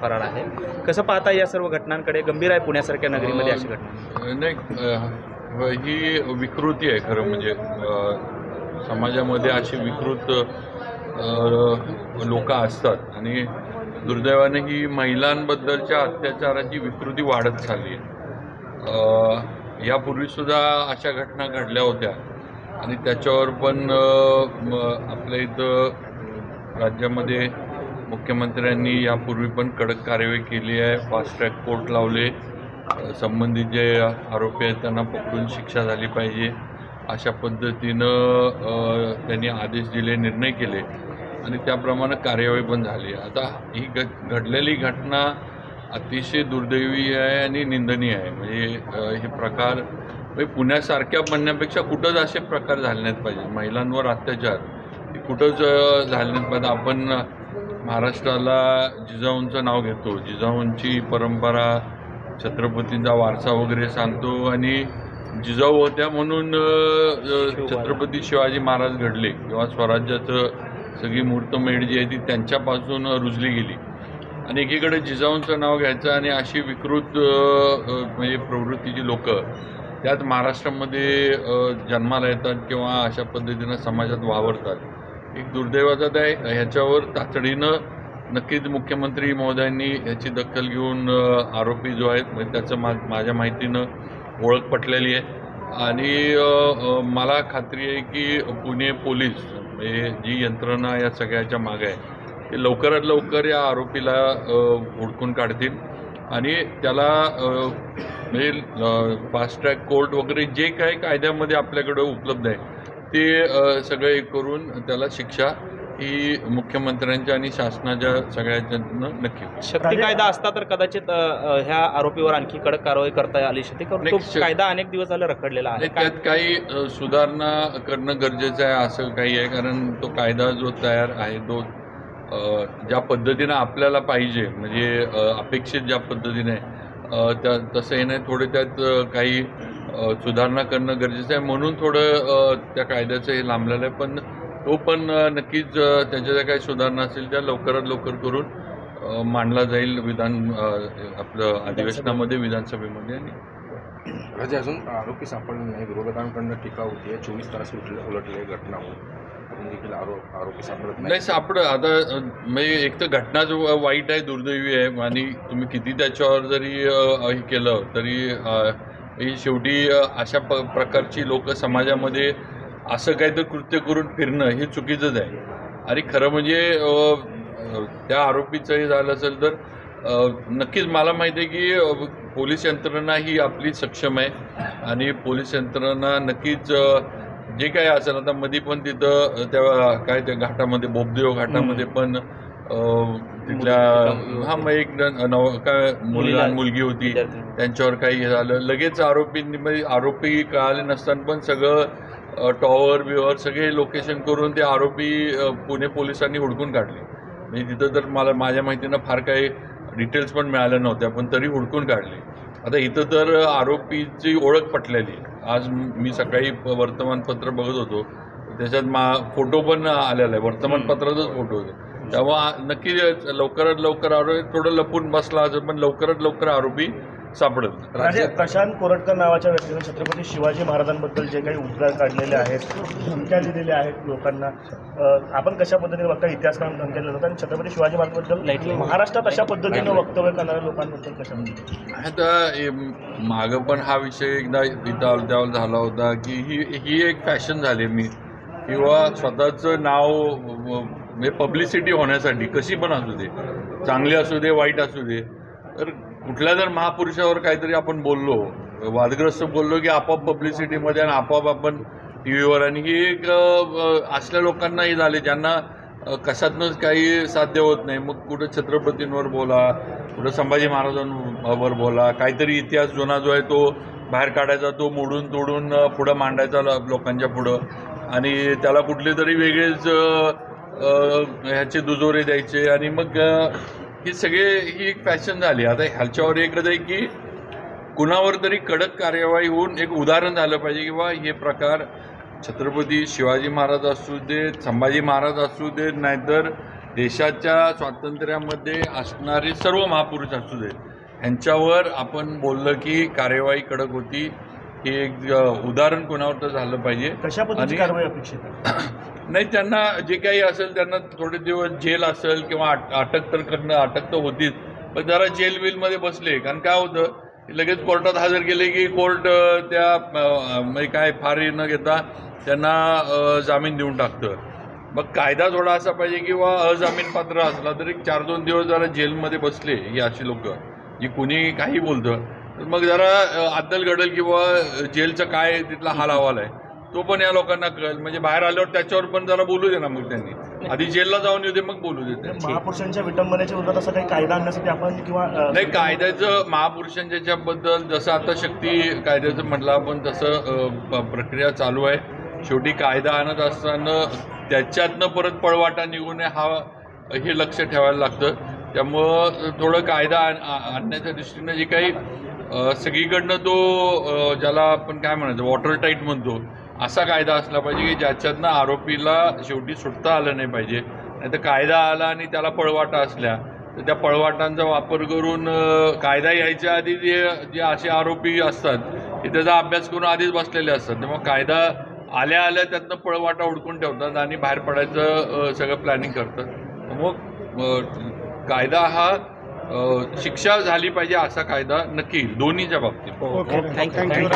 फरार आहे. कसं पाहता या सर्व घटनांकडे? गंभीर आहे पुण्यासारख्या नगरीमध्ये अशी घटना. नाही ही विकृती आहे खरं म्हणजे. समाजामध्ये अशी विकृत लोक असतात आणि दुर्दैवाने ही महिलांबद्दलच्या अत्याचाराची विकृती वाढत चालली आहे. यापूर्वीसुद्धा अशा घटना घडल्या होत्या. आणि त्याच्यावर पण आपल्या इथं राज्यामध्ये मुख्यमंत्र्यांनी यापूर्वी पण कडक कार्यवाही केली आहे. फास्ट ट्रॅक कोर्ट लावले. संबंधित जे आरोपी आहेत त्यांना पकडून शिक्षा झाली पाहिजे. अशा पद्धतीनं त्यांनी आदेश दिले निर्णय केले. आणि त्याप्रमाणे कार्यवाही पण झाली. आता ही घ घडलेली घटना अतिशय दुर्दैवी आहे आणि निंदनीय आहे. म्हणजे हे प्रकार म्हणजे पुण्यासारख्या बनण्यापेक्षा कुठंच असे प्रकार झाले नाहीत पाहिजे. महिलांवर अत्याचार कुठंच झाले नाहीत. पाहिजे आपण महाराष्ट्राला जिजाऊंचं नाव घेतो. जिजाऊंची परंपरा छत्रपतींचा वारसा वगैरे सांगतो आणि जिजाऊ होत्या म्हणून छत्रपती शिवाजी महाराज घडले. किंवा स्वराज्याचं सगळी मूर्तमेढ जी आहे ती त्यांच्यापासून रुजली गेली. आणि एकीकडे जिजाऊंचं नाव घ्यायचं आणि अशी विकृत म्हणजे प्रवृत्तीची लोक त्यात महाराष्ट्रामध्ये जन्माला येतात किंवा अशा पद्धतीनं समाजात वावरतात. एक दुर्दैवाचा आहे. ह्याच्यावर तातडीनं नक्कीच मुख्यमंत्री महोदयांनी याची दखल घेऊन आरोपी जो आहेत म्हणजे त्याचं मा माझ्या माहितीनं ओळख पटलेली आहे. आणि मला खात्री आहे की पुणे पोलीस म्हणजे जी यंत्रणा या सगळ्याच्या मागे आहे ते लवकरात लवकर या आरोपीला हुडकून काढतील. आणि त्याला म्हणजे फास्ट ट्रॅक कोर्ट वगैरे जे काही कायद्यामध्ये आपल्याकडे उपलब्ध आहे ते सगळं हे करून त्याला शिक्षा ही मुख्यमंत्र्यांच्या आणि शासनाच्या सगळ्याच्यानं नक्की. शक्ती कायदा असता तर कदाचित ह्या आरोपीवर आणखी कडक कारवाई करता आली शकते कारण तो कायदा अनेक दिवस झाला रखडलेला आहे. त्यात काही सुधारणा करणं गरजेचं आहे असं काही आहे कारण तो कायदा जो तयार आहे तो ज्या पद्धतीनं आपल्याला पाहिजे म्हणजे अपेक्षित ज्या पद्धतीने त्या तसं हे नाही थोडे त्यात काही सुधारणा करणं गरजेचं आहे. म्हणून थोडं त्या कायद्याचं हे लांबलेलं आहे. पण तो पण नक्कीच त्याच्या ज्या काही सुधारणा असतील त्या लवकरात लवकर करून मांडला जाईल विधान आपलं अधिवेशनामध्ये विधानसभेमध्ये आणि राजे अजून आरोपी सापडले नाही. विरोधकांकडनं टीका होती आहे. चोवीस तास उठले उलटले घटना होऊन. देखील आरोप आरोपी सापडत नाही. सापड आता म्हणजे एक तर घटनाच व- वाईट आहे दुर्दैवी आहे. आणि तुम्ही किती त्याच्यावर जरी हे केलं तरी ही शेवटी अशा प प्रकारची लोक समाजामध्ये असं काहीतरी कृत्य करून फिरणं हे चुकीचंच आहे. आणि खरं म्हणजे त्या आरोपीचं हे झालं असेल तर नक्कीच मला माहिती आहे की पोलीस यंत्रणा ही आपली सक्षम आहे. आणि पोलीस यंत्रणा नक्कीच जे काही असेल आता मध्ये पण तिथं त्या काय त्या घाटामध्ये बोबदेव घाटामध्ये पण तिथल्या हा मग एक नव काय मुलगा मुलगी होती. त्यांच्यावर काही हे झालं. लगेच आरोपींनी म्हणजे आरोपी कळाले नसताना पण सगळं टॉवर बिवर सगळे लोकेशन करून ते आरोपी पुणे पोलिसांनी हुडकून काढले. म्हणजे तिथं तर मला माझ्या माहितीनं फार काही डिटेल्स पण मिळाल्या नव्हत्या पण तरी हुडकून काढले. आता इथं तर आरोपीची ओळख पटलेली. आज मी सकाळी वर्तमानपत्र बघत होतो. त्याच्यात मा फोटो पण आलेला आहे. वर्तमानपत्रातच फोटो होते. तेव्हा नक्की लवकरात लवकर आरोपी थोडं लपून बसला असेल पण लवकरात लवकर आरोपी सापडत राजे प्रशांत कोरटकर नावाच्या व्यक्तीने छत्रपती शिवाजी महाराजांबद्दल जे काही उद्गार काढलेले आहेत धमक्या दिलेल्या आहेत लोकांना आपण कशा पद्धतीने बघता इतिहासकार धमक्या दिल्या आणि छत्रपती शिवाजी महाराजांबद्दल महाराष्ट्रात अशा पद्धतीनं वक्तव्य करणाऱ्या लोकांबद्दल कशा आता मागं पण हा विषय एकदा इथं अवद्यावर झाला होता की ही ही एक फॅशन झाली मी किंवा स्वतःचं नाव म्हणजे पब्लिसिटी होण्यासाठी कशी पण असू दे चांगली असू दे वाईट असू दे तर कुठल्या जर महापुरुषावर काहीतरी आपण बोललो वादग्रस्त बोललो की आपोआप पब्लिसिटीमध्ये आणि आपोआप आपण टी व्हीवर आणि ही एक असल्या लोकांना हे झाले ज्यांना कशातनंच काही साध्य होत नाही. मग कुठं छत्रपतींवर बोला कुठं संभाजी महाराजांवर बोला काहीतरी इतिहास जुना जो आहे तो बाहेर काढायचा तो मोडून तोडून पुढं मांडायचा लोकांच्या पुढं. आणि त्याला कुठले तरी वेगळेच ह्याचे दुजोरे द्यायचे आणि मग ही सगळे ही एक फॅशन झाली. आता ह्याच्यावर एकच आहे की कुणावर तरी कडक कार्यवाही होऊन एक उदाहरण झालं पाहिजे किंवा हे प्रकार छत्रपती शिवाजी महाराज असू देत संभाजी महाराज असू देत नाहीतर देशाच्या स्वातंत्र्यामध्ये असणारे सर्व महापुरुष असू देत. ह्यांच्यावर आपण बोललं की कार्यवाही कडक होती. हे एक उदाहरण कोणावर तर झालं पाहिजे. कशा पद्धतीची कारवाई अपेक्षित नाही त्यांना जे काही असेल त्यांना थोडे दिवस जेल असेल किंवा अटक तर करणं अटक तर होतीच. पण जरा जेल बिलमध्ये बसले कारण काय होतं की लगेच कोर्टात हजर केले की कोर्ट त्या म्हणजे काय फार न घेता त्यांना जामीन देऊन टाकतं. मग कायदा थोडा असा पाहिजे किंवा अजामीन पात्र असला तरी एक चार दोन दिवस जरा जेलमध्ये बसले ही अशी लोक जी कुणी काही बोलतं. तर मग जरा अद्दल घडल किंवा जेलचं काय तिथला हाल अहवाल आहे. तो पण या लोकांना कळेल. म्हणजे बाहेर आल्यावर त्याच्यावर पण जरा बोलू दे ना मग त्यांनी. आधी जेलला जाऊन येऊ दे मग बोलू दे. महापुरुषांच्या विटंबनेच्या विरोधात असं काही कायदा आणण्यासाठी आपण किंवा नाही कायद्याचं महापुरुषांच्या याच्याबद्दल जसं आता शक्ती कायद्याचं म्हटलं आपण तसं प्रक्रिया चालू आहे. शेवटी कायदा आणत असताना त्याच्यातनं परत पळवाटा निघू नये हा हे लक्ष ठेवायला लागतं. त्यामुळं थोडं कायदा आणण्याच्या दृष्टीनं जे काही सगळीकडनं तो ज्याला आपण काय म्हणायचं वॉटर टाईट म्हणतो असा कायदा असला पाहिजे की ज्याच्यातनं आरोपीला शेवटी सुटता आलं नाही पाहिजे. नाही तर कायदा आला आणि त्याला पळवाटा असल्या तर त्या पळवाटांचा वापर करून कायदा यायच्या आधी जे जे असे आरोपी असतात ते त्याचा अभ्यास करून आधीच बसलेले असतात. त्यामुळे कायदा आल्या आल्या त्यातनं पळवाटा उडकून ठेवतात आणि बाहेर पडायचं सगळं प्लॅनिंग करतात. मग कायदा हा शिक्षा झाली पाहिजे असा कायदा नक्की दोन्हीच्या बाबतीत. Okay thank you